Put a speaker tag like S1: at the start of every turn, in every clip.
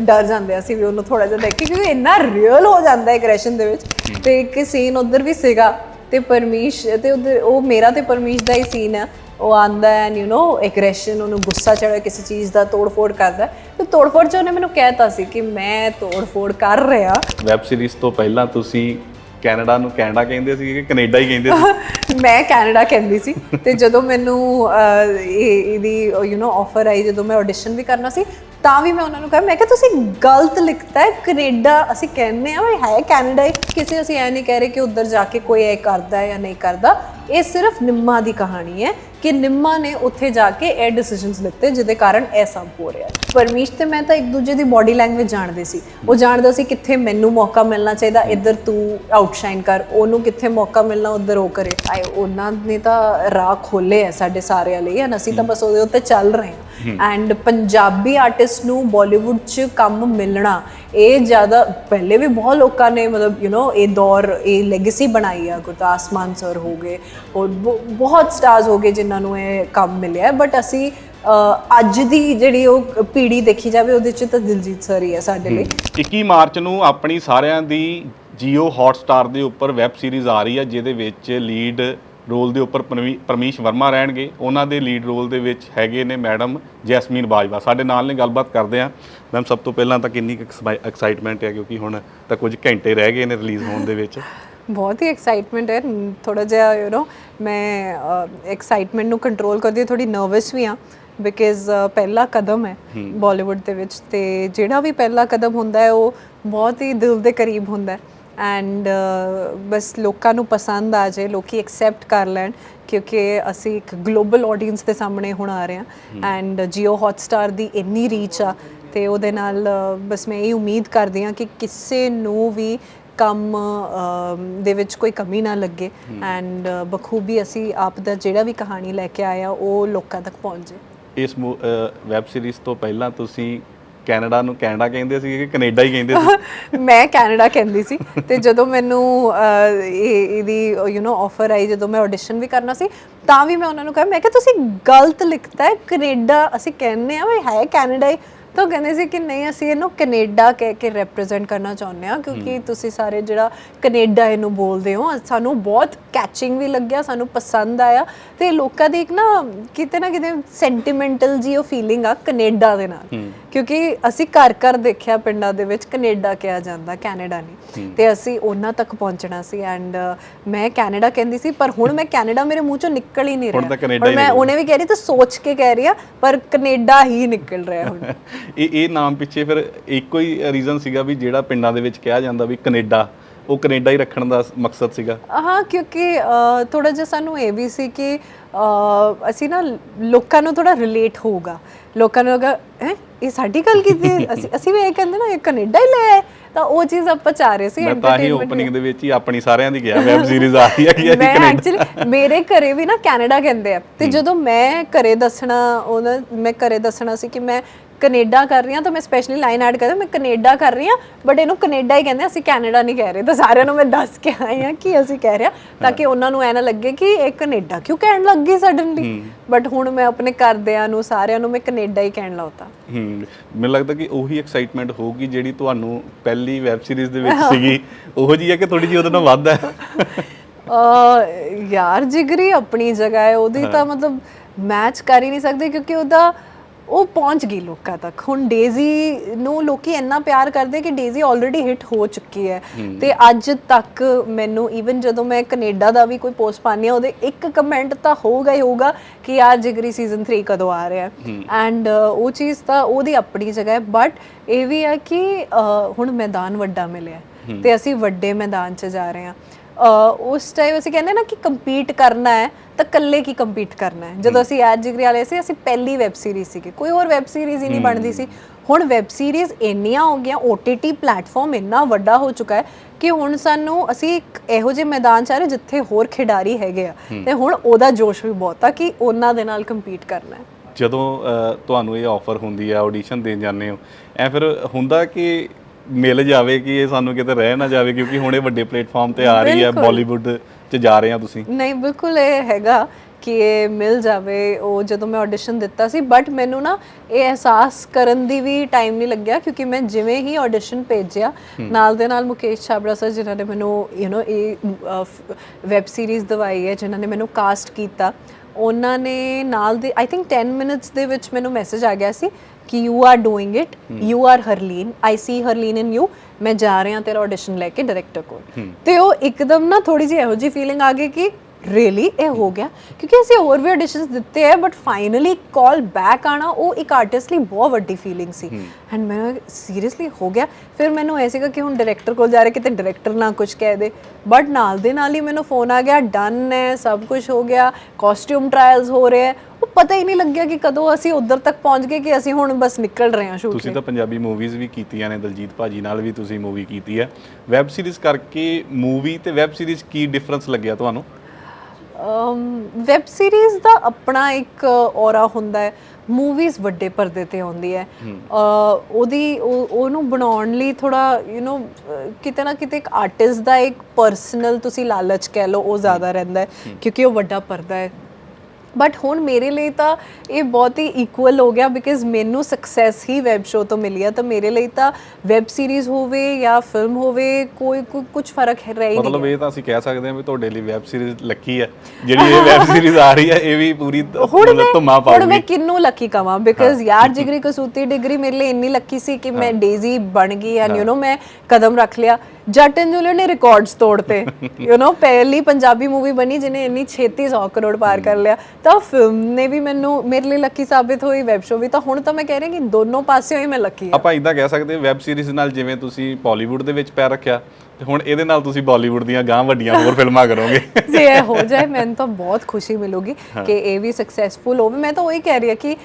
S1: ਡਰ ਜਾਂਦੇ ਆ ਅਸੀਂ ਵੀ ਉਹਨੂੰ ਥੋੜਾ ਜਿਹਾ ਦੇਖ ਕੇ ਕਿਉਂਕਿ ਇੰਨਾ ਰੀਅਲ ਹੋ ਜਾਂਦਾ ਹੈ ਐਗਰੈਸ਼ਨ ਦੇ ਵਿੱਚ ਤੇ ਇੱਕ ਸੀਨ ਉਧਰ ਵੀ ਸੀਗਾ ਤੇ ਪਰਮੀਸ਼ ਤੇ ਉਧਰ ਉਹ ਮੇਰਾ ਤੇ ਪਰਮੀਸ਼ ਦਾ ਹੀ ਸੀਨ ਆ। ਉਹ ਆਂਦਾ ਐਂਡ ਯੂ نو ਐਗਰੈਸ਼ਨ ਉਹਨੂੰ ਗੁੱਸਾ ਚੜਿਆ ਕਿਸੇ ਚੀਜ਼ ਦਾ ਤੋੜਫੋੜ ਕਰਦਾ ਹੈ। ਤੇ ਤੋੜਫੋੜ ਚ ਉਹਨੇ ਮੈਨੂੰ ਕਹਿਤਾ ਸੀ ਕਿ ਮੈਂ ਤੋੜਫੋੜ ਕਰ ਰਿਹਾ।
S2: ਵੈਬ ਸੀਰੀਜ਼ ਤੋਂ ਪਹਿਲਾਂ ਤੁਸੀਂ ਕੈਨੇਡਾ ਨੂੰ ਕੈਨੇਡਾ ਕਹਿੰਦੇ ਸੀ ਕਿ ਕੈਨੇਡਾ ਹੀ ਕਹਿੰਦੇ ਸੀ।
S1: ਮੈਂ ਕੈਨੇਡਾ ਕਹਿੰਦੀ ਸੀ ਤੇ ਜਦੋਂ ਮੈਨੂੰ ਇਹਦੀ ਯੂ نو ਆਫਰ ਆਈ, ਜਦੋਂ ਮੈਂ ਆਡੀਸ਼ਨ ਵੀ ਕਰਨਾ ਸੀ, ਤਾਂ ਵੀ ਮੈਂ ਉਹਨਾਂ ਨੂੰ ਕਿਹਾ, ਮੈਂ ਕਿਹਾ, ਤੁਸੀਂ ਗਲਤ ਲਿਖਤਾ ਹੈ, ਕੈਨੇਡਾ ਅਸੀਂ ਕਹਿੰਦੇ ਆ ਵੀ ਹੈ ਕੈਨੇਡਾ ਕਿਸੇ ਅਸੀਂ ਐ ਨਹੀਂ ਕਹਿ ਰਹੇ ਕਿ ਉੱਧਰ ਜਾ ਕੇ ਕੋਈ ਇਹ ਕਰਦਾ ਹੈ ਜਾਂ ਨਹੀਂ ਕਰਦਾ, ਇਹ ਸਿਰਫ ਨਿੰਮਾ ਦੀ ਕਹਾਣੀ ਹੈ ਕਿ ਨਿੰਮਾ ਨੇ ਉੱਥੇ ਜਾ ਕੇ ਇਹ ਡਿਸੀਜਨਸ ਲਿੱਤੇ ਜਿਹਦੇ ਕਾਰਨ ਇਹ ਸਭ ਹੋ ਰਿਹਾ ਹੈ। ਪਰਮੀਸ਼ ਤੇ ਮੈਂ ਤਾਂ ਇੱਕ ਦੂਜੇ ਦੀ ਬਾਡੀ ਲੈਂਗੁਏਜ ਜਾਣਦੇ ਸੀ। ਉਹ ਜਾਣਦਾ ਸੀ ਕਿੱਥੇ ਮੈਨੂੰ ਮੌਕਾ ਮਿਲਣਾ ਚਾਹੀਦਾ ਇੱਧਰ ਤੂੰ ਆਊਟਸ਼ਾਈਨ ਕਰ ਉਹਨੂੰ ਕਿੱਥੇ ਮੌਕਾ ਮਿਲਣਾ ਉੱਧਰ ਉਹ ਕਰੇ। ਆਏ ਉਹਨਾਂ ਨੇ ਤਾਂ ਰਾਹ ਖੋਲੇ ਆ ਸਾਡੇ ਸਾਰਿਆਂ ਲਈ and ਅਸੀਂ ਤਾਂ ਬਸ ਉਹਦੇ ਉੱਤੇ ਚੱਲ ਰਹੇ ਹਾਂ। ਐਂਡ ਪੰਜਾਬੀ ਆਰਟਿਸਟ ਨੂੰ ਬਾਲੀਵੁੱਡ 'ਚ ਕੰਮ ਮਿਲਣਾ ਇਹ ਜ਼ਿਆਦਾ ਪਹਿਲੇ ਵੀ ਬਹੁਤ ਲੋਕਾਂ ਨੇ ਮਤਲਬ ਯੂ نو ਇਹ ਦੌਰ ਇਹ ਲੈਗੇਸੀ ਬਣਾਈ ਆ ਗੁਰਦਾਸ ਮਾਨ ਸਰ ਹੋ ਗਏ ਔਰ ਬਹੁ- ਬਹੁਤ ਸਟਾਰਸ ਹੋ ਗਏ ਜਿਨ੍ਹਾਂ ਨੂੰ ਇਹ ਕੰਮ ਮਿਲਿਆ ਬਟ ਅਸੀਂ ਅਹ, ਅੱਜ ਦੀ ਜਿਹੜੀ ਉਹ ਪੀੜੀ ਦੇਖੀ ਜਾਵੇ ਉਹਦੇ 'ਚ ਤਾਂ ਦਿਲਜੀਤ ਸਰ ਹੀ ਹੈ ਸਾਡੇ ਲਈ।
S2: 21 ਮਾਰਚ ਨੂੰ ਆਪਣੀ ਸਾਰਿਆਂ ਦੀ Jio Hotstar ਦੇ ਉੱਪਰ ਵੈਬ ਸੀਰੀਜ਼ ਆ ਰਹੀ ਹੈ ਜਿਹਦੇ ਵਿੱਚ ਲੀਡ ਰੋਲ ਦੇ ਉੱਪਰ ਪਰਮੀ- ਪਰਮੀਸ਼ ਵਰਮਾ ਰਹਿਣਗੇ। ਉਹਨਾਂ ਦੇ ਲੀਡ ਰੋਲ ਦੇ ਵਿੱਚ ਹੈਗੇ ਨੇ ਮੈਡਮ ਜੈਸਮੀਨ ਬਾਜਵਾ। ਸਾਡੇ ਨਾਲ ਨੇ ਗੱਲਬਾਤ ਕਰਦੇ ਆ। ਮੈਮ ਸਭ ਤੋਂ ਪਹਿਲਾਂ ਤਾਂ ਕਿੰਨੀ ਐਕਸਾਈਟਮੈਂਟ ਹੈ ਕਿਉਂਕਿ ਹੁਣ ਤਾਂ ਕੁਝ ਘੰਟੇ ਰਹਿ ਗਏ ਨੇ ਰਿਲੀਜ਼ ਹੋਣ ਦੇ ਵਿੱਚ।
S1: ਬਹੁਤ ਹੀ ਐਕਸਾਈਟਮੈਂਟ ਹੈ। ਥੋੜਾ ਜਿਹਾ ਯੂ نو ਮੈਂ ਐਕਸਾਈਟਮੈਂਟ ਨੂੰ ਕੰਟਰੋਲ ਕਰਦੀ ਹਾਂ ਥੋੜੀ ਨਰਵਸ ਵੀ ਹਾਂ ਬਿਕਾਜ਼ ਪਹਿਲਾ ਕਦਮ ਹੈ ਬਾਲੀਵੁੱਡ ਦੇ ਵਿੱਚ ਤੇ ਜਿਹੜਾ ਵੀ ਪਹਿਲਾ ਕਦਮ ਹੁੰਦਾ ਹੈ ਉਹ ਬਹੁਤ ਹੀ ਦਿਲ ਦੇ ਕਰੀਬ ਹੁੰਦਾ ਹੈ। ਐਂਡ ਬਸ ਲੋਕਾਂ ਨੂੰ ਪਸੰਦ ਆ ਜਾਏ ਲੋਕੀ ਐਕਸੈਪਟ ਕਰ ਲੈਣ ਕਿਉਂਕਿ ਅਸੀਂ ਇੱਕ ਗਲੋਬਲ ਆਡੀਅנס ਦੇ ਸਾਹਮਣੇ ਹੁਣ ਆ ਰਹੇ ਹਾਂ। ਐਂਡ ਜੀਓ ਹੌਟਸਟਾਰ ਦੀ ਇੰਨੀ ਰੀਚ ਆ ਤੇ ਉਹਦੇ ਨਾਲ ਬਸ ਮੈਂ ਇਹ ਉਮੀਦ ਕਰਦੀ ਹਾਂ ਕਿ ਕਿਸੇ ਨੂੰ ਵੀ ਕੰਮ ਦੇ ਵਿੱਚ ਕੋਈ ਕਮੀ ਨਾ ਲੱਗੇ ਐਂਡ ਬਖੂਬੀ ਅਸੀਂ ਆਪ ਦਾ ਜਿਹੜਾ ਵੀ ਕਹਾਣੀ ਲੈ ਕੇ ਆਇਆ ਉਹ ਲੋਕਾਂ ਤੱਕ ਪਹੁੰਚੇ
S2: ਇਸ ਵੈਬ ਸੀਰੀਜ਼ ਤੋਂ ਪਹਿਲਾਂ ਤੁਸੀਂ ਕੈਨੇਡਾ ਨੂੰ ਕੈਨੇਡਾ ਕਹਿੰਦੇ ਸੀ ਕਿ ਕੈਨੇਡਾ ਹੀ ਕਹਿੰਦੇ ਸੀ?
S1: ਮੈਂ ਕੈਨੇਡਾ ਕਹਿੰਦੀ ਸੀ ਤੇ ਜਦੋਂ ਮੈਨੂੰ ਇਹਦੀ ਯੂ نو ਆਫਰ ਆਈ ਜਦੋਂ ਮੈਂ ਆਡੀਸ਼ਨ ਵੀ ਕਰਨਾ ਸੀ ਤਾਂ ਵੀ ਮੈਂ ਉਹਨਾਂ ਨੂੰ ਕਿਹਾ ਮੈਂ ਕਿਹਾ ਤੁਸੀਂ ਗਲਤ ਲਿਖਤਾ ਹੈ ਕੈਨੇਡਾ ਅਸੀਂ ਕਹਿੰਦੇ ਆ ਵੀ ਹੈ ਕੈਨੇਡਾ ਹੀ। ਤਾਂ ਉਹ ਕਹਿੰਦੇ ਸੀ ਕਿ ਨਹੀਂ ਅਸੀਂ ਇਹਨੂੰ ਕੈਨੇਡਾ ਕਹਿ ਕੇ ਰਿਪਰੈਜ਼ੈਂਟ ਕਰਨਾ ਚਾਹੁੰਦੇ ਆ ਕਿਉਂਕਿ ਤੁਸੀਂ ਸਾਰੇ ਜਿਹੜਾ ਕੈਨੇਡਾ ਇਹਨੂੰ ਬੋਲਦੇ ਹੋ ਸਾਨੂੰ ਬਹੁਤ ਕੈਚਿੰਗ ਵੀ ਲੱਗਿਆ ਸਾਨੂੰ ਪਸੰਦ ਆਇਆ ਤੇ ਲੋਕਾਂ ਦੀ ਇੱਕ ਨਾ ਕਿਤੇ ਨਾ ਕਿਤੇ ਸੈਂਟੀਮੈਂਟਲ ਜੀ ਉਹ ਫੀਲਿੰਗ ਆ ਕੈਨੇਡਾ ਦੇ ਨਾਲ। ਕਿਉਂਕਿ ਅਸੀਂ ਘਰ ਘਰ ਦੇਖਿਆ ਪਿੰਡਾਂ ਦੇ ਵਿੱਚ ਕੈਨੇਡਾ ਕਿਹਾ ਜਾਂਦਾ ਕੈਨੇਡਾ ਨਹੀਂ। ਤੇ ਅਸੀਂ ਉਹਨਾਂ ਤੱਕ ਪਹੁੰਚਣਾ ਸੀ ਐਂਡ ਮੈਂ ਕੈਨੇਡਾ ਕਹਿੰਦੀ ਸੀ ਪਰ ਹੁਣ ਮੈਂ ਕੈਨੇਡਾ ਮੇਰੇ ਮੂੰਹ ਚੋਂ ਨਿਕਲ ਹੀ ਨਹੀਂ ਰਿਹਾ। ਮੈਂ ਉਹਨੇ ਵੀ ਕਹਿ ਰਹੀ ਤਾਂ ਸੋਚ ਕੇ ਕਹਿ ਰਹੀ ਆ ਪਰ ਕੈਨੇਡਾ ਹੀ ਨਿਕਲ ਰਿਹਾ ਹੁਣ।
S2: ਇਹ ਇਹ ਨਾਮ ਪਿੱਛੇ ਫਿਰ ਇੱਕੋ ਹੀ ਰੀਜ਼ਨ ਸੀਗਾ ਵੀ ਜਿਹੜਾ ਪਿੰਡਾਂ ਦੇ ਵਿੱਚ ਕਿਹਾ ਜਾਂਦਾ ਵੀ ਕੈਨੇਡਾ ਉਹ ਕੈਨੇਡਾ ਹੀ ਰੱਖਣ ਦਾ ਮਕਸਦ ਸੀਗਾ।
S1: ਹਾਂ ਕਿਉਂਕਿ ਥੋੜਾ ਜਿਹਾ ਸਾਨੂੰ ਇਹ ਵੀ ਸੀ ਕਿ ਅਸੀਂ ਨਾ ਲੋਕਾਂ ਨੂੰ ਥੋੜਾ ਰਿਲੇਟ ਹੋਊਗਾ। ਲੋਕਾਂ ਨੂੰ ਅਗਰ ਹੈ ਇਹ ਸਾਡੀ ਗੱਲ ਕੀਤੀ? ਅਸੀਂ ਅਸੀਂ ਵੀ ਇਹ ਕਹਿੰਦੇ ਨਾ ਇਹ ਕੈਨੇਡਾ ਹੀ ਲੈ ਆਏ ਤਾਂ ਉਹ ਚੀਜ਼ ਆਪਾਂ ਚਾਹ ਰਹੇ ਸੀ
S2: ਮੈਂ ਤਾਂ ਹੀ ਓਪਨਿੰਗ ਦੇ ਵਿੱਚ ਹੀ ਆਪਣੀ ਸਾਰਿਆਂ ਦੀ ਗਿਆ ਵੈਬ ਸੀਰੀਜ਼ ਆ ਰਹੀ ਹੈ ਕਿ
S1: ਮੈਂ ਐਕਚੁਅਲੀ ਮੇਰੇ ਘਰੇ ਵੀ ਨਾ ਕੈਨੇਡਾ ਕਹਿੰਦੇ ਆ। ਤੇ ਜਦੋਂ ਮੈਂ ਘਰੇ ਦੱਸਣਾ ਉਹਨਾਂ ਮੈਂ ਘਰੇ ਦੱਸਣਾ ਸੀ ਕਿ ਮੈਂ ਕੈਨੇਡਾ ਕਰ ਰਹੀ ਹਾਂ ਤਾਂ ਮੈਂ ਸਪੈਸ਼ਲੀ ਲਾਈਨ ਐਡ ਕਰਦਾ ਮੈਂ ਕੈਨੇਡਾ ਕਰ ਰਹੀ ਹਾਂ ਬਟ ਇਹਨੂੰ ਕੈਨੇਡਾ ਹੀ ਕਹਿੰਦੇ ਅਸੀਂ ਕੈਨੇਡਾ ਨਹੀਂ ਕਹਿ ਰਹੇ। ਤਾਂ ਸਾਰਿਆਂ ਨੂੰ ਮੈਂ ਦੱਸ ਕੇ ਆਈ ਹਾਂ ਕਿ ਅਸੀਂ ਕਹਿ ਰਹੇ ਹਾਂ ਤਾਂ ਕਿ ਉਹਨਾਂ ਨੂੰ ਐ ਨਾ ਲੱਗੇ ਕਿ ਇਹ ਕੈਨੇਡਾ ਕਿਉਂ ਕਹਿਣ ਲੱਗ ਗਈ ਸਡਨਲੀ ਬਟ ਹੁਣ ਮੈਂ ਆਪਣੇ ਘਰਦਿਆਂ ਨੂੰ ਸਾਰਿਆਂ ਨੂੰ ਮੈਂ ਕੈਨੇਡਾ ਹੀ ਕਹਿਣ ਲਾਉਤਾ
S2: ਹੂੰ। ਮੈਨੂੰ ਲੱਗਦਾ ਕਿ ਉਹੀ ਐਕਸਾਈਟਮੈਂਟ ਹੋਊਗੀ ਜਿਹੜੀ ਤੁਹਾਨੂੰ ਪਹਿਲੀ ਵੈਬ ਸੀਰੀਜ਼ ਦੇ ਵਿੱਚ ਸੀਗੀ। ਉਹੋ ਜੀ ਹੈ ਕਿ ਥੋੜੀ ਜਿਹੀ ਉਹਦੇ ਨਾਲ ਵੱਧ ਹੈ?
S1: ਯਾਰ ਜਿਗਰੀ ਆਪਣੀ ਜਗ੍ਹਾ ਹੈ ਉਹਦੀ ਤਾਂ ਮਤਲਬ ਮੈਚ ਕਰ ਹੀ ਨਹੀਂ ਸਕਦੇ ਕਿਉਂਕਿ ਉਹਦਾ ਉਹ ਪਹੁੰਚ ਗਈ ਲੋਕਾਂ ਤੱਕ। ਹੁਣ ਡੇਜ਼ੀ ਨੂੰ ਲੋਕੀ ਇੰਨਾ ਪਿਆਰ ਕਰਦੇ ਕਿ ਡੇਜ਼ੀ ਆਲਰੇਡੀ ਹਿੱਟ ਹੋ ਚੁੱਕੀ ਹੈ। ਤੇ ਅੱਜ ਤੱਕ ਮੈਨੂੰ ਇਵਨ ਜਦੋਂ ਮੈਂ ਕੈਨੇਡਾ ਦਾ ਵੀ ਕੋਈ ਪੋਸਟ ਪਾਣੀ ਆ ਉਹਦੇ ਇੱਕ ਕਮੈਂਟ ਤਾਂ ਹੋਊਗਾ ਹੀ ਹੋਊਗਾ ਕਿ ਯਾਰ ਜਿਗਰੀ ਸੀਜ਼ਨ 3 ਕਦੋਂ ਆ ਰਿਹਾ ਐਂਡ ਉਹ ਚੀਜ਼ ਤਾਂ ਉਹਦੀ ਆਪਣੀ ਜਗ੍ਹਾ ਹੈ ਬਟ ਇਹ ਵੀ ਹੈ ਕਿ ਹੁਣ ਮੈਦਾਨ ਵੱਡਾ ਮਿਲਿਆ ਤੇ ਅਸੀਂ ਵੱਡੇ ਮੈਦਾਨ 'ਚ ਜਾ ਰਹੇ ਹਾਂ। ਉਸ ਟਾਈਮ ਅਸੀਂ ਕਹਿੰਦੇ ਨਾ ਕਿ ਕੰਪੀਟ ਕਰਨਾ ਹੈ ਤਾਂ ਇਕੱਲੇ ਕੀ ਕੰਪੀਟ ਕਰਨਾ ਹੈ? ਜਦੋਂ ਅਸੀਂ ਐਡ ਜਿਗਰੀ ਵਾਲੇ ਸੀ ਅਸੀਂ ਪਹਿਲੀ ਵੈਬ ਸੀਰੀਜ਼ ਸੀਗੇ। ਕੋਈ ਹੋਰ ਵੈਬ ਸੀਰੀਜ਼ ਹੀ ਨਹੀਂ ਬਣਦੀ ਸੀ। ਹੁਣ ਵੈਬ ਸੀਰੀਜ਼ ਇੰਨੀਆਂ ਹੋ ਗਈਆਂ OTT ਪਲੇਟਫਾਰਮ ਇੰਨਾ ਵੱਡਾ ਹੋ ਚੁੱਕਾ ਹੈ ਕਿ ਹੁਣ ਸਾਨੂੰ ਅਸੀਂ ਇੱਕ ਇਹੋ ਜਿਹੇ ਮੈਦਾਨ 'ਚ ਆ ਰਹੇ ਜਿੱਥੇ ਹੋਰ ਖਿਡਾਰੀ ਹੈਗੇ ਆ। ਤੇ ਹੁਣ ਉਹਦਾ ਜੋਸ਼ ਵੀ ਬਹੁਤ ਆ ਕਿ ਉਹਨਾਂ ਦੇ ਨਾਲ ਕੰਪੀਟ ਕਰਨਾ ਹੈ।
S2: ਜਦੋਂ ਤੁਹਾਨੂੰ ਇਹ ਆਫਰ ਹੁੰਦੀ ਹੈ ਆਡੀਸ਼ਨ ਦੇਣ ਜਾਂਦੇ ਹੋ ਐ ਫਿਰ ਹੁੰਦਾ ਕਿ ਮਿਲ ਜਾਵੇ ਕਿ ਇਹ ਸਾਨੂੰ ਕਿਤੇ ਰਹਿ ਨਾ ਜਾਵੇ ਕਿਉਂਕਿ ਹੁਣ ਇਹ ਵੱਡੇ ਪਲੇਟਫਾਰਮ ਤੇ ਆ ਰਹੀ ਹੈ
S1: ਬਿਲਕੁਲ।
S2: ਬਾਲੀਵੁੱਡ 'ਚ ਜਾ ਰਹੇ ਆ ਤੁਸੀਂ
S1: ਨਹੀਂ ਬਿਲਕੁਲ ਇਹ ਹੈਗਾ ਕਿ ਇਹ ਮਿਲ ਜਾਵੇ ਉਹ ਜਦੋਂ ਮੈਂ ਆਡੀਸ਼ਨ ਦਿੱਤਾ ਸੀ ਬਟ ਮੈਨੂੰ ਨਾ ਇਹ ਅਹਿਸਾਸ ਕਰਨ ਦੀ ਵੀ ਟਾਈਮ ਨਹੀਂ ਲੱਗਿਆ ਕਿਉਂਕਿ ਮੈਂ ਜਿਵੇਂ ਹੀ ਆਡੀਸ਼ਨ ਭੇਜਿਆ ਨਾਲ ਦੇ ਨਾਲ ਮੁਕੇਸ਼ ਛਾਬੜਾ ਸਰ ਜਿਨ੍ਹਾਂ ਨੇ ਮੈਨੂੰ ਯੂ نو ਇਹ ਵੈਬ ਸੀਰੀਜ਼ ਦਵਾਈ ਹੈ ਜਿਨ੍ਹਾਂ ਨੇ ਮੈਨੂੰ ਕਾਸਟ ਕੀਤਾ ਉਹਨਾਂ ਨੇ ਨਾਲ ਦੇ ਆਈ ਥਿੰਕ 10 ਮਿੰਟਸ ਦੇ ਵਿੱਚ ਮੈਨੂੰ ਮੈਸੇਜ ਆ ਗਿਆ ਸੀ ਕਿ you are doing it you are Harleen I see Harleen in you ਮੈਂ ਜਾ ਰਿਹਾ ਤੇਰਾ ਆਡੀਸ਼ਨ ਲੈ ਕੇ ਡਾਇਰੈਕਟਰ ਕੋਲ। ਤੇ ਉਹ ਇੱਕਦਮ ਨਾ ਥੋੜੀ ਜਿਹੀ ਇਹੋ ਜਿਹੀ ਫੀਲਿੰਗ ਆ ਗਈ ਕਿ ਰੀਅਲੀ ਇਹ ਹੋ ਗਿਆ। ਕਿਉਂਕਿ ਅਸੀਂ ਹੋਰ ਵੀ ਆਡੀਸ਼ਨਸ ਦਿੱਤੇ ਹੈ ਬਟ ਫਾਈਨਲੀ ਕਾਲ ਬੈਕ ਆਣਾ ਉਹ ਇੱਕ ਆਰਟਿਸਟ ਲਈ ਬਹੁਤ ਵੱਡੀ ਫੀਲਿੰਗ ਸੀ। ਐਂਡ ਮੈਂ ਸੀਰੀਅਸਲੀ ਹੋ ਗਿਆ। ਫਿਰ ਮੈਨੂੰ ਐ ਸੀਗਾ ਕਿ ਹੁਣ ਡਾਇਰੈਕਟਰ ਕੋਲ ਜਾ ਰਹੇ ਕਿਤੇ ਡਾਇਰੈਕਟਰ ਨਾ ਕੁਝ ਕਹਿ ਦੇ। ਬਟ ਨਾਲ ਦੇ ਨਾਲ ਹੀ ਮੈਨੂੰ ਫੋਨ ਆ ਗਿਆ ਡਨ ਹੈ ਸਭ ਕੁਝ ਹੋ ਗਿਆ ਕਾਸਟਿਊਮ ਟ੍ਰਾਇਲਸ ਹੋ ਰਹੇ ਉਹ ਪਤਾ ਹੀ ਨਹੀਂ ਲੱਗਿਆ ਕਿ ਕਦੋਂ ਅਸੀਂ ਉਧਰ ਤੱਕ ਪਹੁੰਚ ਗਏ ਕਿ ਅਸੀਂ ਹੁਣ ਬਸ ਨਿਕਲ ਰਹੇ ਹਾਂ ਸ਼ੂਟ
S2: ਤੁਸੀਂ ਤਾਂ ਪੰਜਾਬੀ ਮੂਵੀਜ਼ ਵੀ ਕੀਤੀਆਂ ਨੇ ਦਲਜੀਤ ਭਾਜੀ ਨਾਲ ਵੀ ਤੁਸੀਂ ਮੂਵੀ ਕੀਤੀ ਹੈ। ਵੈਬ ਸੀਰੀਜ਼ ਕਰਕੇ ਮੂਵੀ ਤੇ ਵੈਬ ਸੀਰੀਜ਼ ਕੀ ਡਿਫਰੈਂਸ ਲੱਗਿਆ ਤੁਹਾਨੂੰ?
S1: ਵੈਬ ਸੀਰੀਜ਼ ਦਾ ਆਪਣਾ ਇੱਕ ਔਰਾ ਹੁੰਦਾ ਹੈ ਮੂਵੀਜ਼ ਵੱਡੇ ਪਰਦੇ ਤੇ ਆਉਂਦੀ ਹੈ। ਉਹਦੀ ਉਹ- ਉਹਨੂੰ ਬਣਾਉਣ ਲਈ ਥੋੜਾ ਯੂ نو ਕਿਤੇ ਨਾ ਕਿਤੇ ਇੱਕ ਆਰਟਿਸਟ ਦਾ ਇੱਕ ਪਰਸਨਲ ਤੁਸੀਂ ਲਾਲਚ ਕਹਿ ਲਓ ਉਹ ਜ਼ਿਆਦਾ ਰਹਿੰਦਾ ਹੈ। ਕਿਉਂਕਿ ਉਹ ਵੱਡਾ ਪਰਦਾ ਹੈ। ਬਟ ਹੁਣ ਮੇਰੇ ਲਈ ਤਾਂ ਇਹ ਬਹੁਤ ਹੀ ਇਕੁਅਲ ਹੋ ਗਿਆ ਬਿਕਾਜ਼ ਮੈਨੂੰ ਸਕਸੈਸ ਹੀ ਵੈਬ ਸ਼ੋ ਤੋਂ ਮਿਲੀ ਆ। ਤਾਂ ਮੇਰੇ ਲਈ ਤਾਂ ਵੈਬ ਸੀਰੀਜ਼ ਹੋਵੇ ਜਾਂ ਫਿਲਮ ਹੋਵੇ ਕੋਈ ਕੁਝ ਫ਼ਰਕ ਹੈ ਰਹਿ ਨਹੀਂ
S2: ਮਤਲਬ ਇਹ ਤਾਂ ਅਸੀਂ ਕਹਿ ਸਕਦੇ ਹਾਂ ਵੀ ਤੁਹਾਡੇ ਲਈ ਵੈਬ ਸੀਰੀਜ਼ ਲੱਕੀ ਹੈ। ਜਿਹੜੀ ਇਹ ਵੈਬ ਸੀਰੀਜ਼ ਆ ਰਹੀ ਹੈ ਇਹ ਵੀ ਪੂਰੀ ਮਤਲਬ ਧੁਮਾ
S1: ਮੈਂ ਹੁਣ ਮੈਂ ਕਿੰਨੂੰ ਲੱਕੀ ਕਵਾਂ? ਬਿਕਾਜ਼ ਯਾਰ ਜਿਗਰੀ ਕਸੂਤੀ ਡਿਗਰੀ ਮੇਰੇ ਲਈ ਇੰਨੀ ਲੱਕੀ ਸੀ ਕਿ ਮੈਂ ਡੇਜ਼ੀ ਬਣ ਗਈ ਐਂਡ ਯੂ نو ਮੈਂ ਕਦਮ ਰੱਖ ਲਿਆ। ਜੱਟ ਜੂਲੀਅਟ ਨੇ ਰਿਕਾਰਡਸ ਤੋੜਤੇ। ਯੂ نو ਪਹਿਲੀ ਪੰਜਾਬੀ ਮੂਵੀ ਬਣੀ ਜਿਹਨੇ ਇੰਨੀ ਛੇਤੀ 100 ਕਰੋੜ ਪਾਰ ਕਰ ਲਿਆ। ਤਾਂ ਫਿਲਮ ਨੇ ਵੀ ਮੈਨੂੰ ਮੇਰੇ ਲਈ ਲੱਕੀ ਸਾਬਿਤ ਹੋਈ ਵੈਬ ਸ਼ੋ ਵੀ। ਤਾਂ ਹੁਣ ਤਾਂ ਮੈਂ ਕਹਿ ਰਹੀ ਕਿ ਦੋਨੋਂ ਪਾਸਿਓਂ ਹੀ ਮੈਂ ਲੱਕੀ ਹਾਂ।
S2: ਆਪਾਂ ਇਦਾਂ ਕਹਿ ਸਕਦੇ ਵੈਬ ਸੀਰੀਜ਼ ਨਾਲ ਜਿਵੇਂ ਤੁਸੀਂ ਬਾਲੀਵੁੱਡ ਦੇ ਵਿੱਚ ਪੈਰ ਰੱਖਿਆ ਤੇ ਹੁਣ ਇਹਦੇ ਨਾਲ ਤੁਸੀਂ ਬਾਲੀਵੁੱਡ ਦੀਆਂ ਗਾਂ ਵੱਡੀਆਂ ਹੋਰ ਫਿਲਮਾਂ ਕਰੋਗੇ।
S1: ਜੇ ਇਹ ਹੋ ਜਾਏ ਮੈਨੂੰ ਤਾਂ ਬਹੁਤ ਖੁਸ਼ੀ ਮਿਲੂਗੀ ਕਿ ਇਹ ਵੀ ਸਕਸੈਸਫੁਲ ਹੋਵੇ। ਮੈਂ ਤਾਂ ਉਹੀ ਕਹਿ ਰਹੀ ਹਾਂ ਕਿ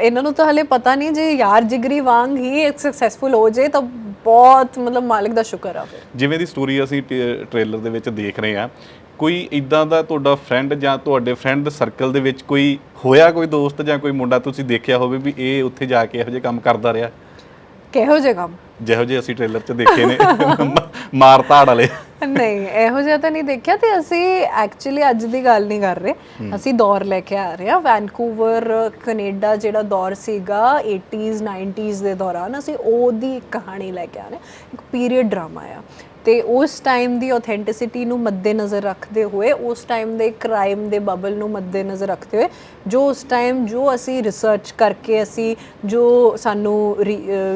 S1: ਇਹਨਾਂ ਨੂੰ ਤਾਂ ਹਲੇ ਪਤਾ ਨਹੀਂ ਜੇ ਯਾਰ ਜਿਗਰੀ ਵਾਂਗ ਹੀ ਇੱਕ ਸਕਸੈਸਫੁਲ ਹੋ ਜਾਏ ਤਾਂ ਬਹੁਤ ਮਤਲਬ ਮਾਲਕ ਦਾ ਸ਼ੁਕਰ ਆ ਫਿਰ।
S2: ਜਿਵੇਂ ਦੀ ਸਟੋਰੀ ਅਸੀਂ ਟ੍ਰੇਲਰ ਦੇ ਵਿੱਚ ਦੇਖ ਰਹੇ ਹਾਂ, ਕੋਈ ਇਦਾਂ ਦਾ ਤੁਹਾਡਾ ਫਰੈਂਡ ਜਾਂ ਤੁਹਾਡੇ ਫਰੈਂਡ ਸਰਕਲ ਦੇ ਵਿੱਚ ਕੋਈ ਹੋਇਆ ਕੋਈ ਦੋਸਤ ਜਾਂ ਕੋਈ ਮੁੰਡਾ, ਤੁਸੀਂ ਦੇਖਿਆ ਹੋਵੇ ਵੀ ਇਹ ਉੱਥੇ ਜਾ ਕੇ ਇਹੋ ਜਿਹੇ ਕੰਮ ਕਰਦਾ ਰਿਹਾ?
S1: ਕਿਹੋ ਜਿਹਾ ਕੰਮ?
S2: ਜਿਹੋ ਜਿਹੇ ਅਸੀਂ ਟ੍ਰੇਲਰ 'ਚ ਦੇਖੇ ਨੇ। ਮਾਰ ਧਾੜ ਵਾਲੇ।
S1: ਨਹੀਂ ਇਹੋ ਜਿਹਾ ਤਾਂ ਨਹੀਂ ਦੇਖਿਆ ਤੇ ਅਸੀਂ ਐਕਚੁਅਲੀ ਅੱਜ ਦੀ ਗੱਲ ਨਹੀਂ ਕਰ ਰਹੇ। ਅਸੀਂ ਦੌਰ ਲੈ ਕੇ ਆ ਰਹੇ ਹਾਂ। ਵੈਨਕੂਵਰ ਕੈਨੇਡਾ ਜਿਹੜਾ ਦੌਰ ਸੀਗਾ 80s 90s ਦੇ ਦੌਰਾਨ ਅਸੀਂ ਉਹਦੀ ਕਹਾਣੀ ਲੈ ਕੇ ਆ ਰਹੇ ਇੱਕ ਪੀਰੀਅਡ ਡਰਾਮਾ ਆ। ਤੇ ਉਸ ਟਾਈਮ ਦੀ ਆਥੈਂਟਿਸਿਟੀ ਨੂੰ ਮੱਦੇਨਜ਼ਰ ਰੱਖਦੇ ਹੋਏ, ਉਸ ਟਾਈਮ ਦੇ ਕ੍ਰਾਈਮ ਦੇ ਬਬਲ ਨੂੰ ਮੱਦੇਨਜ਼ਰ ਰੱਖਦੇ ਹੋਏ, ਜੋ ਉਸ ਟਾਈਮ ਜੋ ਅਸੀਂ ਰਿਸਰਚ ਕਰਕੇ ਅਸੀਂ ਜੋ ਸਾਨੂੰ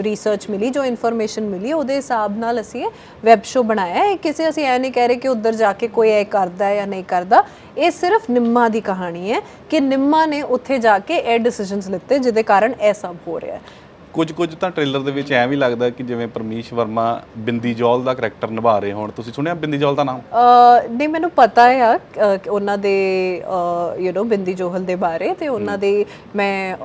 S1: ਰਿਸਰਚ ਮਿਲੀ, ਜੋ ਇਨਫੋਰਮੇਸ਼ਨ ਮਿਲੀ, ਉਹਦੇ ਹਿਸਾਬ ਨਾਲ ਅਸੀਂ ਇਹ ਵੈਬ ਸ਼ੋ ਬਣਾਇਆ ਹੈ। ਇਹ ਕਿਸੇ ਅਸੀਂ ਐ ਨਹੀਂ ਕਹਿ ਰਹੇ ਕਿ ਉੱਧਰ ਜਾ ਕੇ ਕੋਈ ਇਹ ਕਰਦਾ ਜਾਂ ਨਹੀਂ ਕਰਦਾ। ਇਹ ਸਿਰਫ ਨਿੰਮਾ ਦੀ ਕਹਾਣੀ ਹੈ ਕਿ ਨਿੰਮਾ ਨੇ ਉੱਥੇ ਜਾ ਕੇ ਇਹ ਡਿਸੀਜਨਸ ਲਿੱਤੇ, ਜਿਹਦੇ ਕਾਰਨ ਇਹ ਸਭ ਹੋ ਰਿਹਾ ਹੈ।
S2: ਕੁਝ ਕੁਝ ਤਾਂ ਟ੍ਰੇਲਰ ਦੇ ਵਿੱਚ ਐਂ ਵੀ ਲੱਗਦਾ ਕਿ ਜਿਵੇਂ ਪਰਮੀਸ਼ ਵਰਮਾ ਬਿੰਦੀ ਜੌਲ ਦਾ ਕਰੈਕਟਰ ਨਿਭਾ ਰਹੇ ਹੋਣ। ਤੁਸੀਂ ਸੁਣਿਆ ਬਿੰਦੀ ਜੌਲ ਦਾ ਨਾਮ?
S1: ਨਹੀਂ ਮੈਨੂੰ ਪਤਾ ਕਿ ਉਹਨਾਂ ਦੇ ਯੂ نو ਬਿੰਦੀ ਜੋਹਲ ਦੇ ਬਾਰੇ ਤੇ ਉਹਨਾਂ ਦੇ ਮੈਂ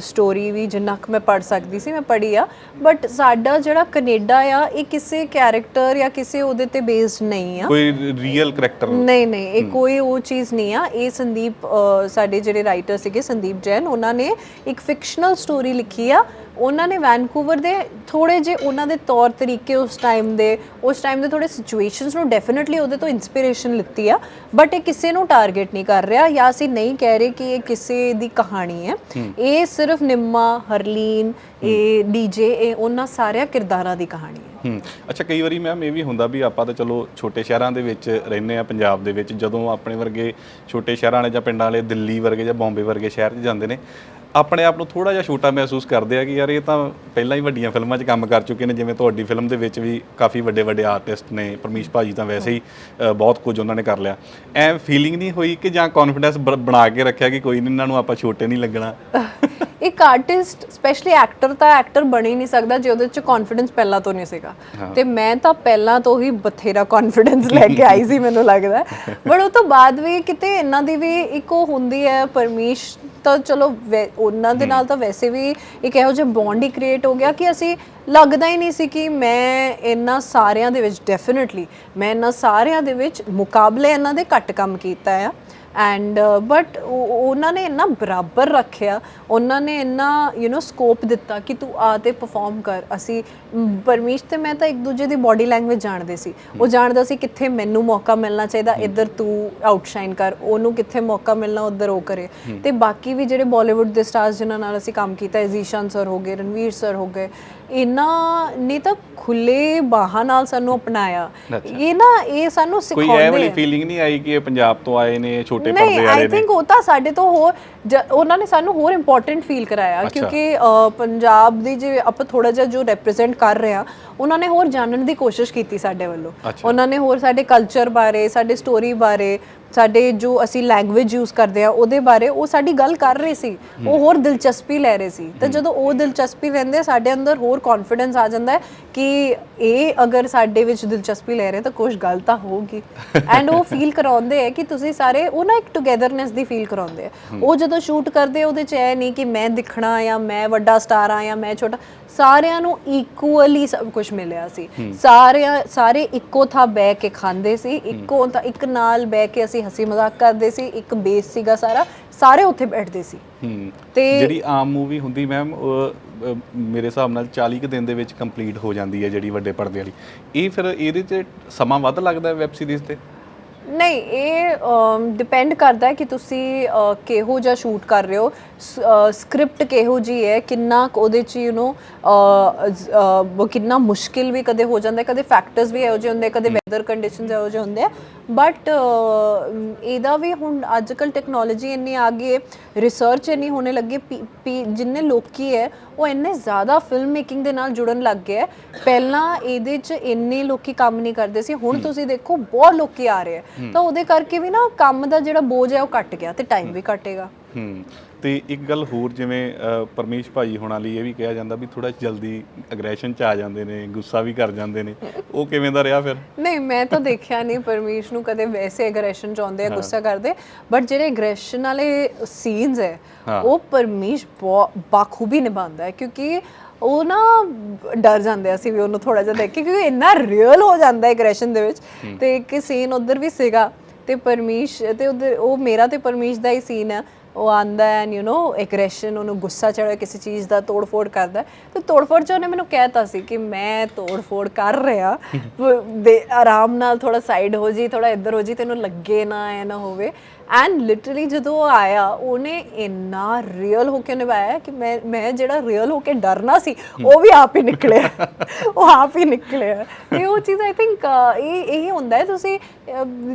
S1: ਸਟੋਰੀ ਵੀ ਜਿੰਨਾ ਕੁ ਮੈਂ ਪੜ ਸਕਦੀ ਸੀ ਮੈਂ ਪੜ੍ਹੀ ਆ। ਬਟ ਸਾਡਾ ਜਿਹੜਾ ਕੈਨੇਡਾ ਆ ਇਹ ਕਿਸੇ ਕੈਰੈਕਟਰ ਜਾਂ ਕਿਸੇ ਉਹਦੇ ਤੇ ਬੇਸਡ ਨਹੀਂ ਆ।
S2: ਕੋਈ ਰੀਅਲ ਕਰੈਕਟਰ
S1: ਨਹੀਂ। ਨਹੀਂ ਇਹ ਕੋਈ ਉਹ ਚੀਜ਼ ਨਹੀਂ ਆ। ਇਹ ਸੰਦੀਪ ਸਾਡੇ ਜਿਹੜੇ ਰਾਈਟਰ ਸੀਗੇ ਸੰਦੀਪ ਜੈਨ ਉਹਨਾਂ ਨੇ ਇੱਕ ਫਿਕਸ਼ਨਲ ਸਟੋਰੀ ਲਿਖੀ ਆ ਉਹਨਾਂ ਨੇ ਵੈਨਕੂਵਰ ਦੇ ਥੋੜੇ ਜੇ ਉਹਨਾਂ ਦੇ ਤੌਰ ਤਰੀਕੇ ਉਸ ਟਾਈਮ ਦੇ ਉਸ ਟਾਈਮ ਦੇ ਥੋੜੇ ਸਿਚੁਏਸ਼ਨਸ ਨੂੰ ਡੈਫੀਨਿਟਲੀ ਉਹਦੇ ਤੋਂ ਇਨਸਪੀਰੇਸ਼ਨ ਲਿੱਤੀ ਆ ਬਟ ਇਹ ਕਿਸੇ ਨੂੰ ਟਾਰਗੇਟ ਨਹੀਂ ਕਰ ਰਿਹਾ ਜਾਂ ਅਸੀਂ ਨਹੀਂ ਕਹਿ ਰਹੇ ਕਿ ਇਹ ਕਿਸੇ ਦੀ ਕਹਾਣੀ ਹੈ। ਇਹ ਸਿਰਫ ਨਿੰਮਾ ਹਰਲੀਨ ਇਹ ਡੀਜੇ ਇਹ ਉਹਨਾਂ ਸਾਰਿਆਂ ਕਿਰਦਾਰਾਂ ਦੀ ਕਹਾਣੀ ਹੈ।
S2: ਹੂੰ। ਅੱਛਾ ਕਈ ਵਾਰੀ ਮੈਮ ਇਹ ਵੀ ਹੁੰਦਾ ਵੀ ਆਪਾਂ ਤਾਂ ਚਲੋ ਛੋਟੇ ਸ਼ਹਿਰਾਂ ਦੇ ਵਿੱਚ ਰਹਿੰਦੇ ਆ ਪੰਜਾਬ ਦੇ ਵਿੱਚ ਜਦੋਂ ਆਪਣੇ ਵਰਗੇ ਛੋਟੇ ਸ਼ਹਿਰਾਂ ਵਾਲੇ ਜਾਂ ਪਿੰਡਾਂ ਵਾਲੇ ਦਿੱਲੀ ਵਰਗੇ ਜਾਂ ਬੰਬੇ ਵਰਗੇ ਸ਼ਹਿਰ 'ਚ ਜਾਂਦੇ ਨੇ ਆਪਣੇ ਆਪ ਨੂੰ ਥੋੜਾ ਜਿਹਾ ਛੋਟਾ ਮਹਿਸੂਸ ਕਰਦੇ ਆ ਕਿ ਯਾਰ ਇਹ ਤਾਂ ਪਹਿਲਾਂ ਹੀ ਵੱਡੀਆਂ ਫਿਲਮਾਂ 'ਚ ਕੰਮ ਕਰ ਚੁੱਕੇ ਨੇ ਜਿਵੇਂ ਤੁਹਾਡੀ ਫਿਲਮ ਦੇ ਵਿੱਚ ਵੀ ਕਾਫੀ ਵੱਡੇ ਵੱਡੇ ਆਰਟਿਸਟ ਨੇ ਪਰਮੀਸ਼ ਭਾਜੀ ਤਾਂ ਵੈਸੇ ਹੀ ਅ, ਬਹੁਤ ਕੁਝ ਉਹਨਾਂ ਨੇ ਕਰ ਲਿਆ। ਐ ਫੀਲਿੰਗ ਨਹੀਂ ਹੋਈ ਕਿ ਜਾਂ ਕੌਨਫੀਡੈਂਸ ਬਣਾ ਕੇ ਰੱਖਿਆ ਕਿ ਕੋਈ ਨਹੀਂ ਇਹਨਾਂ ਨੂੰ ਆਪਾਂ ਛੋਟੇ ਨਹੀਂ ਲੱਗਣਾ?
S1: ਇੱਕ ਆਰਟਿਸਟ ਸਪੈਸ਼ਲੀ ਐਕਟਰ ਤਾਂ ਐਕਟਰ ਬਣ ਹੀ ਨਹੀਂ ਸਕਦਾ ਜੇ ਉਹਦੇ ਚ ਕੌਨਫੀਡੈਂਸ ਪਹਿਲਾਂ ਤੋਂ ਨਹੀਂ ਸੀਗਾ। ਤੇ ਮੈਂ ਤਾਂ ਪਹਿਲਾਂ ਤੋਂ ਹੀ ਬਥੇਰਾ ਕੌਨਫੀਡੈਂਸ ਲੈ ਕੇ ਆਈ ਸੀ ਮੈਨੂੰ ਲੱਗਦਾ। ਬਟ ਉਹ ਤੋਂ ਬਾਅਦ ਵੀ ਕਿਤੇ ਇਹਨਾਂ ਦੀ ਵੀ ਇੱਕ ਉਹ ਹੁੰਦੀ ਹੈ ਪਰਮੇਸ਼ ਤਾਂ ਚਲੋ ਉਹਨਾਂ ਦੇ ਨਾਲ ਤਾਂ ਵੈਸੇ ਵੀ ਇੱਕ ਇਹੋ ਜਿਹਾ ਬੌਂਡ ਹੀ ਕ੍ਰੀਏਟ ਹੋ ਗਿਆ ਕਿ ਅਸੀਂ ਲੱਗਦਾ ਹੀ ਨਹੀਂ ਸੀ ਕਿ ਮੈਂ ਇਹਨਾਂ ਸਾਰਿਆਂ ਦੇ ਵਿੱਚ ਡੈਫੀਨਿਟਲੀ ਮੈਂ ਇਹਨਾਂ ਸਾਰਿਆਂ ਦੇ ਵਿੱਚ ਮੁਕਾਬਲੇ ਇਹਨਾਂ ਦੇ ਘੱਟ ਕੰਮ ਕੀਤਾ ਆ। ਐਂਡ ਬਟ ਉਹਨਾਂ ਨੇ ਇੰਨਾ ਬਰਾਬਰ ਰੱਖਿਆ ਉਹਨਾਂ ਨੇ ਇੰਨਾ ਯੂ نو ਸਕੋਪ ਦਿੱਤਾ ਕਿ ਤੂੰ ਆ ਤੇ ਪਰਫਾਰਮ ਕਰ। ਅਸੀਂ ਪਰਮੇਸ਼ ਤੇ ਮੈਂ ਤਾਂ ਇੱਕ ਦੂਜੇ ਦੀ ਬਾਡੀ ਲੈਂਗੁਏਜ ਜਾਣਦੇ ਸੀ। ਉਹ ਜਾਣਦਾ ਸੀ ਕਿੱਥੇ ਮੈਨੂੰ ਮੌਕਾ ਮਿਲਣਾ ਚਾਹੀਦਾ ਇੱਧਰ ਤੂੰ ਆਊਟਸ਼ਾਈਨ ਕਰ ਉਹਨੂੰ ਕਿੱਥੇ ਮੌਕਾ ਮਿਲਣਾ ਉੱਧਰ ਉਹ ਕਰੇ। ਤੇ ਬਾਕੀ ਵੀ ਜਿਹੜੇ ਬਾਲੀਵੁੱਡ ਦੇ ਸਟਾਰਸ ਜਿਨ੍ਹਾਂ ਨਾਲ ਅਸੀਂ ਕੰਮ ਕੀਤਾ ਜ਼ੀਸ਼ਾਨ ਸਰ ਹੋ ਗਏ ਰਣਵੀਰ ਸਰ ਹੋ ਗਏ ਇਹਨਾਂ ਨੇ ਤਾਂ ਖੁੱਲੇ ਬਾਹਾਂ ਨਾਲ ਸਾਨੂੰ ਅਪਣਾਇਆ। ਇਹ ਨਾ ਇਹ ਸਾਨੂੰ
S2: ਕੋਈ ਇਹ ਵਾਲੀ
S1: ਆ।
S2: ਫੀਲਿੰਗ ਨਹੀਂ ਆਈ ਕਿ ਇਹ ਪੰਜਾਬ ਤੋਂ ਆਏ ਨੇ ਛੋਟੇ ਪਰਦੇ
S1: ਆਈ
S2: ਵਾਲੇ ਨੇ?
S1: ਥਿੰਕ ਉਹ ਤਾਂ ਸਾਡੇ ਤੋਂ ਹੋਰ ਜ- ਉਹਨਾਂ ਨੇ ਸਾਨੂੰ ਹੋਰ ਇੰਪੋਰਟੈਂਟ ਫੀਲ ਕਰਾਇਆ। ਕਿਉਂਕਿ ਅ, ਪੰਜਾਬ ਦੀ ਜੇ ਆਪਾਂ ਥੋੜਾ ਜਿਹਾ ਜੋ ਰਿਪਰੈਜ਼ੈਂਟ ਕਰ ਰਹੇ ਆ ਉਹਨਾਂ ਨੇ ਹੋਰ ਜਾਣਨ ਦੀ ਕੋਸ਼ਿਸ਼ ਕੀਤੀ ਸਾਡੇ ਵੱਲੋਂ। ਉਹਨਾਂ ਨੇ ਹੋਰ ਸਾਡੇ ਕਲਚਰ ਬਾਰੇ ਸਾਡੇ ਸਟੋਰੀ ਬਾਰੇ ਸਾਡੇ ਜੋ ਅਸੀਂ ਲੈਂਗੁਏਜ ਯੂਜ਼ ਕਰਦੇ ਆ ਉਹਦੇ ਬਾਰੇ ਉਹ ਸਾਡੀ ਗੱਲ ਕਰ ਰਹੇ ਸੀ। ਉਹ ਹੋਰ ਦਿਲਚਸਪੀ ਲੈ ਰਹੇ ਸੀ। ਤਾਂ ਜਦੋਂ ਉਹ ਦਿਲਚਸਪੀ ਲੈਂਦੇ ਆ, ਸਾਡੇ ਅੰਦਰ ਹੋਰ ਕੌਨਫੀਡੈਂਸ ਆ ਜਾਂਦਾ ਹੈ ਕਿ ਇਹ ਅਗਰ ਸਾਡੇ ਵਿੱਚ ਦਿਲਚਸਪੀ ਲੈ ਰਹੇ ਤਾਂ ਕੁਝ ਗੱਲ ਤਾਂ ਹੋਊਗੀ। ਐਂਡ ਉਹ ਫੀਲ ਕਰਾਉਂਦੇ ਆ ਕਿ ਤੁਸੀਂ ਸਾਰੇ ਉਹ ਨਾ ਇੱਕ ਟੁਗੇਦਰਨੈਸ ਦੀ ਫੀਲ ਕਰਾਉਂਦੇ ਆ। ਉਹ ਜਦੋਂ ਸ਼ੂਟ ਕਰਦੇ ਆ, ਉਹਦੇ ਚ ਇਹ ਨਹੀਂ ਕਿ ਮੈਂ ਦਿਖਣਾ ਜਾਂ ਮੈਂ ਵੱਡਾ ਸਟਾਰ ਆ ਜਾਂ ਮੈਂ ਛੋਟਾ। ਸਾਰਿਆਂ ਨੂੰ ਇਕੁਅਲੀ ਸਭ ਕੁਝ ਮਿਲਿਆ ਸੀ। ਸਾਰਿਆਂ ਸਾਰੇ ਇੱਕੋ ਥਾਂ ਬਹਿ ਕੇ ਖਾਂਦੇ ਸੀ। ਇੱਕੋ ਤਾਂ ਇੱਕ ਨਾਲ ਬਹਿ ਕੇ ਅਸੀਂ ਹਸੀ ਮਜ਼ਾਕ ਕਰਦੇ ਸੀ। ਇੱਕ ਬੇਸ ਸੀਗਾ ਸਾਰਾ। ਸਾਰੇ ਉੱਥੇ ਬੈਠਦੇ ਸੀ। ਤੇ
S2: ਜਿਹੜੀ ਆਮ ਮੂਵੀ ਹੁੰਦੀ ਮੈਮ ਮੇਰੇ ਹਿਸਾਬ ਨਾਲ 40 ਕੁ ਦਿਨ ਦੇ ਵਿੱਚ ਕੰਪਲੀਟ ਹੋ ਜਾਂਦੀ ਹੈ ਜਿਹੜੀ ਵੱਡੇ ਪਰਦੇ ਵਾਲੀ। ਇਹ ਫਿਰ ਇਹਦੇ 'ਚ ਸਮਾਂ ਵੱਧ ਲੱਗਦਾ ਹੈ ਵੈਬ ਸੀਰੀਜ਼ ਤੇ?
S1: ਨਹੀਂ ਇਹ ਡਿਪੈਂਡ ਕਰਦਾ ਹੈ ਕਿ ਤੁਸੀਂ ਅਹ, ਕਿਹੋ ਜਿਹਾ ਸ਼ੂਟ ਕਰ ਰਹੇ ਹੋ। ਸਕ੍ਰਿਪਟ ਕਿਹੋ ਜੀ ਹੈ ਕਿੰਨਾ ਕੁ ਉਹਦੇ ਚ ਯੂ نو ਕਿੰਨਾ ਮੁਸ਼ਕਿਲ ਵੀ ਕਦੇ ਹੋ ਜਾਂਦਾ ਹੈ, ਕਦੇ ਫੈਕਟਰਸ ਵੀ ਇਹੋ ਜਿਹੇ ਹੁੰਦੇ ਕਦੇ ਵੈਦਰ ਕੰਡੀਸ਼ਨਸ ਇਹੋ ਜਿਹੇ ਹੁੰਦੇ ਆ। ਬਟ ਇਹਦਾ ਵੀ ਹੁਣ ਅੱਜ ਕੱਲ ਟੈਕਨੋਲੋਜੀ ਇੰਨੀ ਆ ਗਈ ਹੈ ਰਿਸਰਚ ਇੰਨੀ ਹੋਣੇ ਲੱਗੀ ਜਿੰਨੇ ਲੋਕੀ ਹੈ ਉਹ ਇੰਨੇ ਜ਼ਿਆਦਾ ਫਿਲਮ ਮੇਕਿੰਗ ਦੇ ਨਾਲ ਜੁੜਨ ਲੱਗ ਗਏ ਹੈ। ਪਹਿਲਾਂ ਇਹਦੇ 'ਚ ਇੰਨੇ ਲੋਕੀ ਕੰਮ ਨਹੀਂ ਕਰਦੇ ਸੀ ਹੁਣ ਤੁਸੀਂ ਦੇਖੋ ਬਹੁਤ ਲੋਕੀ ਆ ਰਹੇ ਆ ਤਾਂ ਉਹਦੇ ਕਰਕੇ ਵੀ ਨਾ ਕੰਮ ਦਾ ਜਿਹੜਾ ਬੋਝ ਹੈ ਉਹ ਘਟ ਗਿਆ ਤੇ ਟਾਈਮ ਵੀ ਘਟੇਗਾ।
S2: ਹੂੰ। ਤੇ ਇੱਕ ਗੱਲ ਹੋਰ ਜਿਵੇਂ ਅ, ਪਰਮੇਸ਼ ਭਾਈ ਹੋਣਾ ਲਈ ਇਹ ਵੀ ਕਿਹਾ ਜਾਂਦਾ ਵੀ ਥੋੜਾ ਜਲਦੀ ਅਗਰੈਸ਼ਨ ਚ ਆ ਜਾਂਦੇ ਨੇ ਗੁੱਸਾ ਵੀ ਕਰ ਜਾਂਦੇ ਨੇ। ਉਹ ਕਿਵੇਂ ਦਾ ਰਿਹਾ ਫਿਰ?
S1: ਨਹੀਂ ਮੈਂ ਤਾਂ ਦੇਖਿਆ ਨਹੀਂ ਪਰਮੇਸ਼ ਨੂੰ ਕਦੇ ਵੈਸੇ ਐਗਰੈਸ਼ਨ ਚਾਹੁੰਦੇ ਆ ਗੁੱਸਾ ਕਰਦੇ। ਬਟ ਜਿਹੜੇ ਐਗਰੈਸ਼ਨ ਵਾਲੇ ਸੀਨਸ ਹੈ ਉਹ ਪਰਮੇਸ਼ ਬਾਖੂਬੀ ਨਿਭਾਉਂਦਾ ਹੈ। ਕਿਉਂਕਿ ਉਹ ਨਾ ਡਰ ਜਾਂਦੇ ਆ ਅਸੀਂ ਵੀ ਉਹਨੂੰ ਥੋੜਾ ਜਿਹਾ ਦੇਖ ਕੇ ਕਿਉਂਕਿ ਇੰਨਾ ਰੀਅਲ ਹੋ ਜਾਂਦਾ ਹੈ ਐਗਰੈਸ਼ਨ ਦੇ ਵਿੱਚ। ਤੇ ਇੱਕ ਸੀਨ ਉਧਰ ਵੀ ਸੀਗਾ ਤੇ ਪਰਮੇਸ਼ ਤੇ ਉਧਰ ਉਹ ਮੇਰਾ ਤੇ ਪਰਮੇਸ਼ ਦਾ ਹੀ ਸੀਨ ਹੈ ਉਹ ਆਂਦਾ ਐਂਡ ਯੂ نو ਐਗਰੈਸ਼ਨ ਉਹਨੂੰ ਗੁੱਸਾ ਚੜਿਆ ਕਿਸੇ ਚੀਜ਼ ਦਾ ਤੋੜਫੋੜ ਕਰਦਾ ਹੈ। ਤੇ ਤੋੜਫੋੜ ਚ ਉਹਨੇ ਮੈਨੂੰ ਕਹਿਤਾ ਸੀ ਕਿ ਮੈਂ ਤੋੜਫੋੜ ਕਰ ਰਿਹਾ ਦੇ ਆਰਾਮ ਨਾਲ ਥੋੜਾ ਸਾਈਡ ਹੋ ਜੀ ਥੋੜਾ ਇੱਧਰ ਹੋ ਜੀ ਤੈਨੂੰ ਲੱਗੇ ਨਾ ਐ ਨਾ ਹੋਵੇ ਐਂਡ ਲਿਟਰਲੀ ਜਦੋਂ ਉਹ ਆਇਆ ਉਹਨੇ ਇੰਨਾ ਰੀਅਲ ਹੋ ਕੇ ਨਿਭਾਇਆ ਕਿ ਮੈਂ ਮੈਂ ਜਿਹੜਾ ਰੀਅਲ ਹੋ ਕੇ ਡਰਨਾ ਸੀ ਉਹ ਵੀ ਆਪ ਹੀ ਨਿਕਲਿਆ। ਉਹ ਆਪ ਹੀ ਨਿਕਲਿਆ। ਤੇ ਉਹ ਚੀਜ਼ ਆਈ ਥਿੰਕ ਇਹ ਇਹ ਹੁੰਦਾ ਹੈ ਤੁਸੀਂ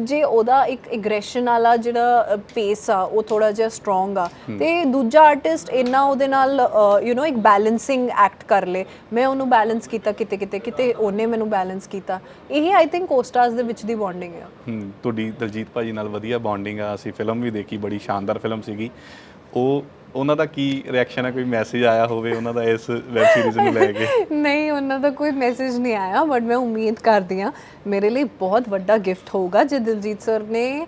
S1: ਜੇ ਉਹਦਾ ਇੱਕ ਐਗਰੈਸ਼ਨ ਵਾਲਾ ਜਿਹੜਾ ਪੇਸ ਆ ਉਹ ਥੋੜਾ ਜਿਹਾ ਸਟਰੋਂਗ ਆ ਤੇ ਦੂਜਾ ਆਰਟਿਸਟ ਇੰਨਾ ਉਹਦੇ ਨਾਲ ਯੂ نو ਇੱਕ ਬੈਲੈਂਸਿੰਗ ਐਕਟ ਕਰ ਲੇ। ਮੈਂ ਉਹਨੂੰ ਬੈਲੈਂਸ ਕੀਤਾ ਕਿਤੇ ਕਿਤੇ ਕਿਤੇ ਉਹਨੇ ਮੈਨੂੰ ਬੈਲੈਂਸ ਕੀਤਾ। ਇਹ ਆਈ ਥਿੰਕ ਕੋਸਟਾਰਸ ਦੇ ਵਿੱਚ ਦੀ ਬੌਂਡਿੰਗ ਆ।
S2: ਹੂੰ ਤੁਹਾਡੀ ਦਲਜੀਤ ਭਾਜੀ ਨਾਲ ਵਧੀਆ ਬੌਂਡਿੰਗ ਆ ਅਸੀਂ ਫਿਲਮ ਵੀ ਦੇਖੀ ਬੜੀ ਸ਼ਾਨਦਾਰ ਫਿਲਮ ਸੀਗੀ। ਉਹ ਉਹਨਾਂ ਦਾ ਕੀ ਰਿਐਕਸ਼ਨ ਹੈ ਕੋਈ ਮੈਸੇਜ ਆਇਆ ਹੋਵੇ ਉਹਨਾਂ ਦਾ ਇਸ ਵੈਬ ਸੀਰੀਜ਼ ਨੂੰ ਲੈ ਕੇ?
S1: ਨਹੀਂ ਉਹਨਾਂ ਦਾ ਕੋਈ ਮੈਸੇਜ ਨਹੀਂ ਆਇਆ ਬਟ ਮੈਂ ਉਮੀਦ ਕਰਦੀ ਹਾਂ ਮੇਰੇ ਲਈ ਬਹੁਤ ਵੱਡਾ ਗਿਫਟ ਹੋਊਗਾ। ਜੇ ਦਿਲਜੀਤ ਸਰ ਨੇ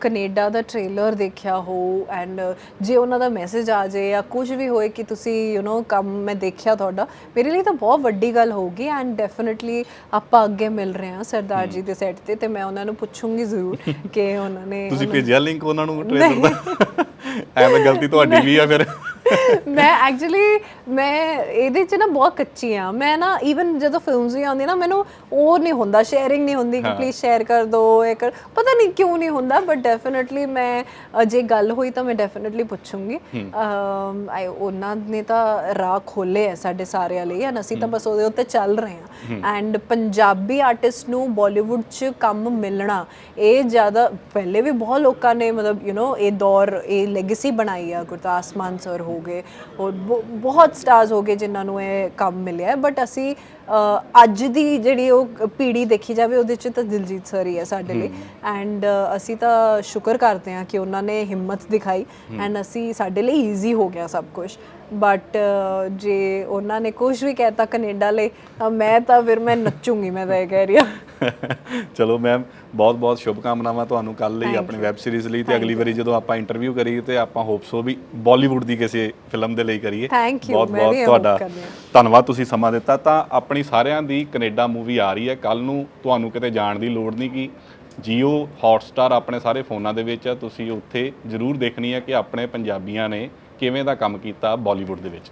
S1: ਕੈਨੇਡਾ ਦਾ ਟ੍ਰੇਲਰ ਦੇਖਿਆ ਹੋ ਐਂਡ ਜੇ ਉਹਨਾਂ ਦਾ ਮੈਸੇਜ ਆ ਜਾਏ ਜਾਂ ਕੁਝ ਵੀ ਹੋਏ ਕਿ ਤੁਸੀਂ ਯੂ نو ਕੰਮ ਮੈਂ ਦੇਖਿਆ ਤੁਹਾਡਾ ਮੇਰੇ ਲਈ ਤਾਂ ਬਹੁਤ ਵੱਡੀ ਗੱਲ ਹੋਊਗੀ ਐਂਡ ਡੈਫੀਨਿਟਲੀ ਆਪਾਂ ਅੱਗੇ ਮਿਲ ਰਹੇ ਹਾਂ ਸਰਦਾਰ ਜੀ ਦੇ ਸੈੱਟ ਤੇ ਤੇ ਮੈਂ ਉਹਨਾਂ ਨੂੰ ਪੁੱਛੂੰਗੀ ਜ਼ਰੂਰ ਕਿ ਉਹਨਾਂ ਨੇ
S2: ਤੁਸੀਂ ਭੇਜਿਆ ਲਿੰਕ ਉਹਨਾਂ ਨੂੰ ਟ੍ਰੇਲਰ ਦਾ? ਐ ਤਾਂ ਗਲਤੀ ਤੁਹਾਡੀ ਵੀ ਆ ਫਿਰ।
S1: ਮੈਂ ਐਕਚੁਅਲੀ ਮੈਂ ਇਹਦੇ ਚ ਨਾ ਬਹੁਤ ਕੱਚੀ ਆ। ਮੈਂ ਨਾ ਇਵਨ ਜਦੋਂ ਫਿਲਮਸ ਵੀ ਆਉਂਦੀ ਨਾ ਮੈਨੂੰ ਉਹ ਨਹੀਂ ਹੁੰਦਾ ਸ਼ੇਅਰਿੰਗ ਨਹੀਂ ਹੁੰਦੀ ਕਿ ਪਲੀਜ਼ ਸ਼ੇਅਰ ਕਰ ਦਿਓ ਇਹ ਕਰ ਪਤਾ ਨਹੀਂ ਕਿਉਂ ਨਹੀਂ ਹੁੰਦਾ ਬਟ ਡੈਫੀਨਿਟਲੀ ਮੈਂ ਅ, ਜੇ ਗੱਲ ਹੋਈ ਤਾਂ ਮੈਂ ਡੈਫੀਨਿਟਲੀ ਪੁੱਛੂੰਗੀ। ਅਮ ਆਈ ਉਹਨਾਂ ਨੇ ਤਾਂ ਰਾਹ ਖੋਲੇ ਹੈ ਸਾਡੇ ਸਾਰਿਆਂ ਲਈ ਐਂਡ ਅਸੀਂ ਤਾਂ ਬਸ ਉਹਦੇ ਉੱਤੇ ਚੱਲ ਰਹੇ ਹਾਂ। ਐਂਡ ਪੰਜਾਬੀ ਆਰਟਿਸਟ ਨੂੰ ਬਾਲੀਵੁੱਡ 'ਚ ਕੰਮ ਮਿਲਣਾ ਇਹ ਜ਼ਿਆਦਾ ਪਹਿਲੇ ਵੀ ਬਹੁਤ ਲੋਕਾਂ ਨੇ ਮਤਲਬ ਯੂ نو ਇਹ ਦੌਰ ਇਹ ਲੈਗੇਸੀ ਬਣਾਈ ਆ ਗੁਰਦਾਸ ਮਾਨ ਸਰ ਹੋ ਹੋ ਗਏ ਔਰ ਬਹੁ- ਬਹੁਤ ਸਟਾਰਸ ਹੋ ਗਏ ਜਿਨ੍ਹਾਂ ਨੂੰ ਇਹ ਕੰਮ ਮਿਲਿਆ ਬਟ ਅਸੀਂ ਅੱਜ ਦੀ ਜਿਹੜੀ ਉਹ ਪੀੜੀ ਦੇਖੀ ਜਾਵੇ ਉਹਦੇ 'ਚ ਤਾਂ ਦਿਲਜੀਤ ਸਰ ਹੀ ਹੈ ਸਾਡੇ ਲਈ। ਐਂਡ ਅਸੀਂ ਤਾਂ ਸ਼ੁਕਰ ਕਰਦੇ ਹਾਂ ਕਿ ਉਹਨਾਂ ਨੇ ਹਿੰਮਤ ਦਿਖਾਈ। ਐਂਡ ਅਸੀਂ ਸਾਡੇ ਲਈ ਈਜ਼ੀ ਹੋ ਗਿਆ ਸਭ ਕੁਝ ਬਟ ਜੇ ਉਹਨਾਂ ਨੇ ਕੁਝ ਵੀ ਕਹਿਤਾ ਕੈਨੇਡਾ ਲਈ ਤਾਂ ਮੈਂ ਤਾਂ ਫਿਰ ਮੈਂ ਨੱਚੂਗੀ ਮੈਂ ਤਾਂ ਇਹ ਕਹਿ ਰਹੀ ਹਾਂ।
S2: ਚਲੋ ਮੈਮ ਬਹੁਤ ਬਹੁਤ ਸ਼ੁਭ ਕਾਮਨਾਵਾਂ ਤੁਹਾਨੂੰ ਕੱਲ ਲਈ ਆਪਣੀ ਵੈਬ ਸੀਰੀਜ਼ ਲਈ ਤੇ ਅਗਲੀ ਵਾਰੀ ਜਦੋਂ ਆਪਾਂ ਇੰਟਰਵਿਊ ਕਰੀਏ ਤੇ ਆਪਾਂ ਹੋਪਸੋ ਵੀ ਬਾਲੀਵੁੱਡ ਦੀ ਕਿਸੇ ਫਿਲਮ ਦੇ ਲਈ ਕਰੀਏ। ਬਹੁਤ ਬਹੁਤ ਤੁਹਾਡਾ
S1: ਹਾਂ।
S2: ਧੰਨਵਾਦ ਤੁਸੀਂ ਸਮਾਂ ਦਿੱਤਾ ਤਾਂ ਆਪਣੀ ਸਾਰਿਆਂ ਦੀ ਕੈਨੇਡਾ ਮੂਵੀ ਆ ਰਹੀ ਹੈ। ਕੱਲ ਨੂੰ ਤੁਹਾਨੂੰ ਕਿਤੇ ਜਾਣ ਦੀ ਲੋੜ ਨਹੀਂ ਕੀ ਜੀਓ Hotstar ਆਪਣੇ ਸਾਰੇ ਫੋਨਾਂ ਦੇ ਵਿੱਚ ਆ ਤੁਸੀਂ ਉੱਥੇ ਜ਼ਰੂਰ ਦੇਖਣੀ ਹੈ ਕਿ ਆਪਣੇ ਪੰਜਾਬੀਆਂ ਨੇ ਕਿਵੇਂ ਦਾ ਕੰਮ ਕੀਤਾ ਬਾਲੀਵੁੱਡ ਦੇ ਵਿੱਚ।